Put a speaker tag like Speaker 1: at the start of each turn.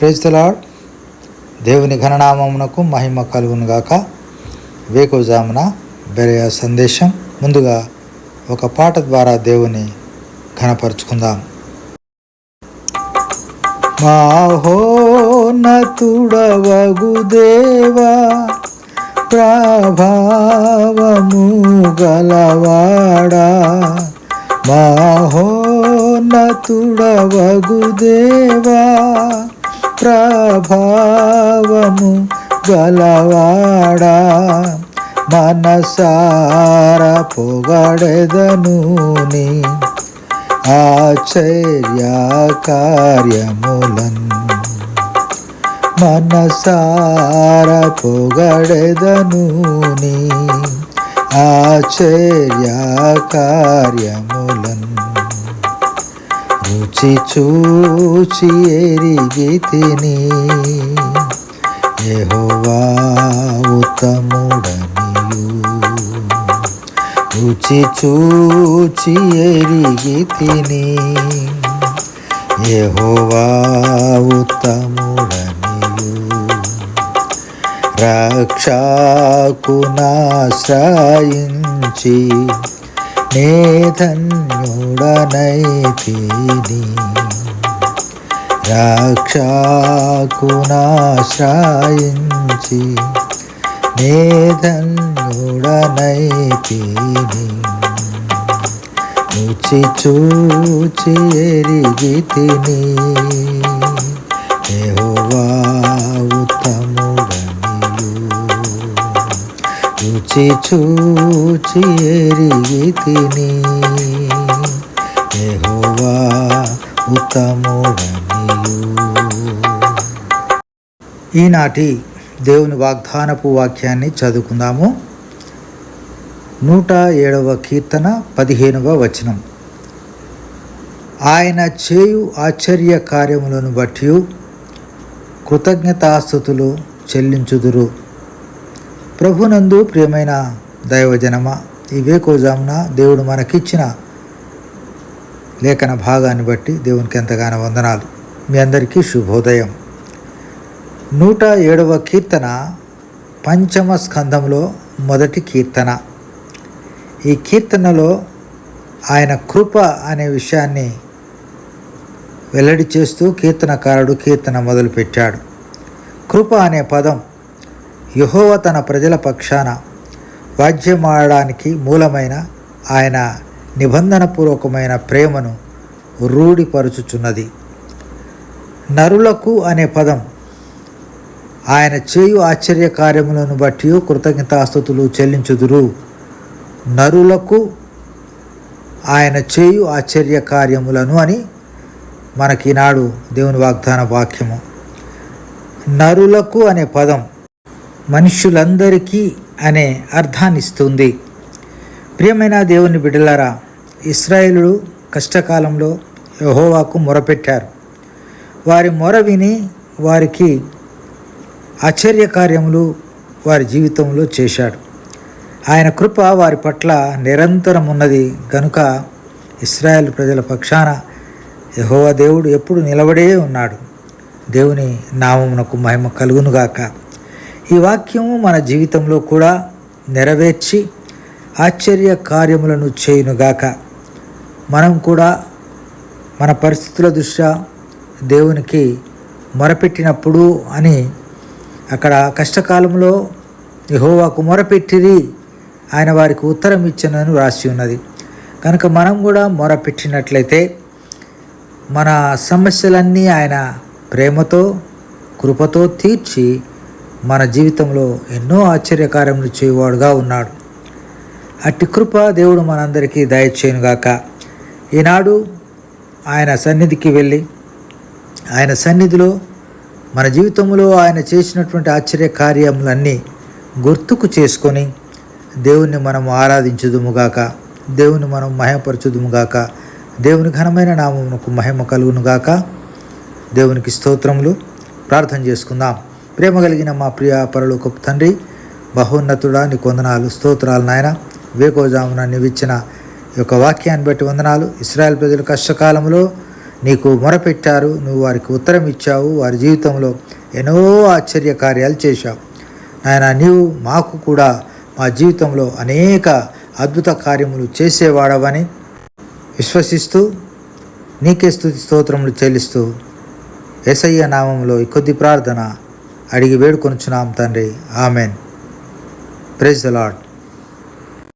Speaker 1: ప్రేజ్తలాడ్ దేవుని ఘననామమునకు మహిమ కలుగునుగాక. వేకోజామున బెరయ సందేశం. ముందుగా ఒక పాట ద్వారా దేవుని ఘనపరుచుకుందాం. మాహోనతుడవగు దేవా ప్రభావము గలవాడా. మాహోనతుడవగు దేవా భావము గలవాడా? మనసార పొగడెదను నీ ఆశ్చర్య కార్యములన్ మనసార పొగడెదను నీ ఆశ్చర్య కార్యములన్ చూచి చూచి ఎరిగితిని యెహోవా ఉత్తముడనియు. రుచి చూచి ఎరిగితిని యెహోవా ఉత్తముడనియు. రక్షకునాశ్రయించి నే ధన్యుడనైతిని రక్షకునాశ్రయించి నే ధన్యుడనైతిని రుచి చూచి ఎరిగి తిని యెహోవా ఉత్తముడనియు రుచి చూచి ఎరిగి తిని. ఎహోవా ఉత్తముడనియు. ఈనాటి దేవుని వాగ్దానపు వాక్యాన్ని చదువుకుందాము. నూట ఏడవ కీర్తన పదిహేనవ వచనం. ఆయన చేయు ఆశ్చర్య కార్యములను బట్టి కృతజ్ఞతాస్థుతులు చెల్లించుదురు. ప్రభునందు ప్రియమైన దైవజనమ ఈ వేకోజామున దేవుడు మనకిచ్చిన లేఖన భాగాన్ని బట్టి దేవునికి ఎంతగానో వందనాలు. మీ అందరికీ శుభోదయం. నూట ఏడవ కీర్తన పంచమ స్కంధంలో మొదటి కీర్తన. ఈ కీర్తనలో ఆయన కృప అనే విషయాన్ని వెల్లడి చేస్తూ కీర్తనకారుడు కీర్తన మొదలుపెట్టాడు. కృప అనే పదం యహోవ తన ప్రజల పక్షాన వాద్యమాడడానికి మూలమైన ఆయన నిబంధనపూర్వకమైన ప్రేమను రూఢిపరుచుచున్నది. నరులకు అనే పదం ఆయన చేయు ఆశ్చర్య కార్యములను బట్టి కృతజ్ఞతాస్థుతులు చెల్లించుదురు. నరులకు ఆయన చేయు ఆశ్చర్య కార్యములను అని మనకి ఈనాడు దేవుని వాగ్దాన వాక్యము. నరులకు అనే పదం మనుష్యులందరికీ అనే అర్థాన్ని ఇస్తుంది ప్రియమైన దేవుని బిడ్డలారా ఇస్రాయేలు కష్టకాలంలో యహోవాకు మొరపెట్టారు. వారి మొర విని వారికి ఆశ్చర్య కార్యములు వారి జీవితంలో చేశాడు. ఆయన కృప వారి పట్ల నిరంతరం ఉన్నది కనుక ఇస్రాయేల్ ప్రజల పక్షాన యహోవా దేవుడు ఎప్పుడు నిలబడే ఉన్నాడు. దేవుని నామమునకు మహిమ కలుగునుగాక. ఈ వాక్యము మన జీవితంలో కూడా నెరవేర్చి ఆశ్చర్య కార్యములను చేయునుగాక. మనం కూడా మన పరిస్థితుల దృష్ట్యా దేవునికి మొరపెట్టినప్పుడు అని అక్కడ కష్టకాలంలో యహోవాకు మొరపెట్టిరి ఆయన వారికి ఉత్తరం ఇచ్చనని రాసి ఉన్నది. కనుక మనం కూడా మొరపెట్టినట్లయితే మన సమస్యలన్నీ ఆయన ప్రేమతో కృపతో తీర్చి మన జీవితంలో ఎన్నో ఆశ్చర్యకార్యములు చేయవాడుగా ఉన్నాడు. అట్టి కృప దేవుడు మనందరికీ దయచేయునుగాక. ఈనాడు ఆయన సన్నిధికి వెళ్ళి ఆయన సన్నిధిలో మన జీవితంలో ఆయన చేసినటువంటి ఆశ్చర్య కార్యములన్నీ గుర్తుకు చేసుకొని దేవుణ్ణి మనం ఆరాధించుదుముగాక దేవుని మనం మహిమపరచుదుముగాక దేవుని ఘనమైన నామమునకు మహిమ కలుగునుగాక. దేవునికి స్తోత్రములు. ప్రార్థన చేసుకుందాం. ప్రేమ కలిగిన మా ప్రియ పరలోకపు తండ్రి బహోన్నతుడా నీ కొందనాలు స్తోత్రాలు నాయన వేకోజామున నీవిచ్చిన ఈ యొక్క వాక్యాన్ని బట్టి వందనాలు. ఇస్రాయల్ ప్రజలు కష్టకాలంలో నీకు మొరపెట్టారు నువ్వు వారికి ఉత్తరం ఇచ్చావు వారి జీవితంలో ఎన్నో ఆశ్చర్య కార్యాలు చేశావు. నాయన నీవు మాకు కూడా మా జీవితంలో అనేక అద్భుత కార్యములు చేసేవాడవని విశ్వసిస్తూ నీకే స్థుతి స్తోత్రములు చెల్లిస్తూ ఎసయ్య నామంలో ఈ కొద్ది ప్రార్థన అడిగి వేడుకొనుచున్నాం తండ్రి. ఆమెన్. Praise the lord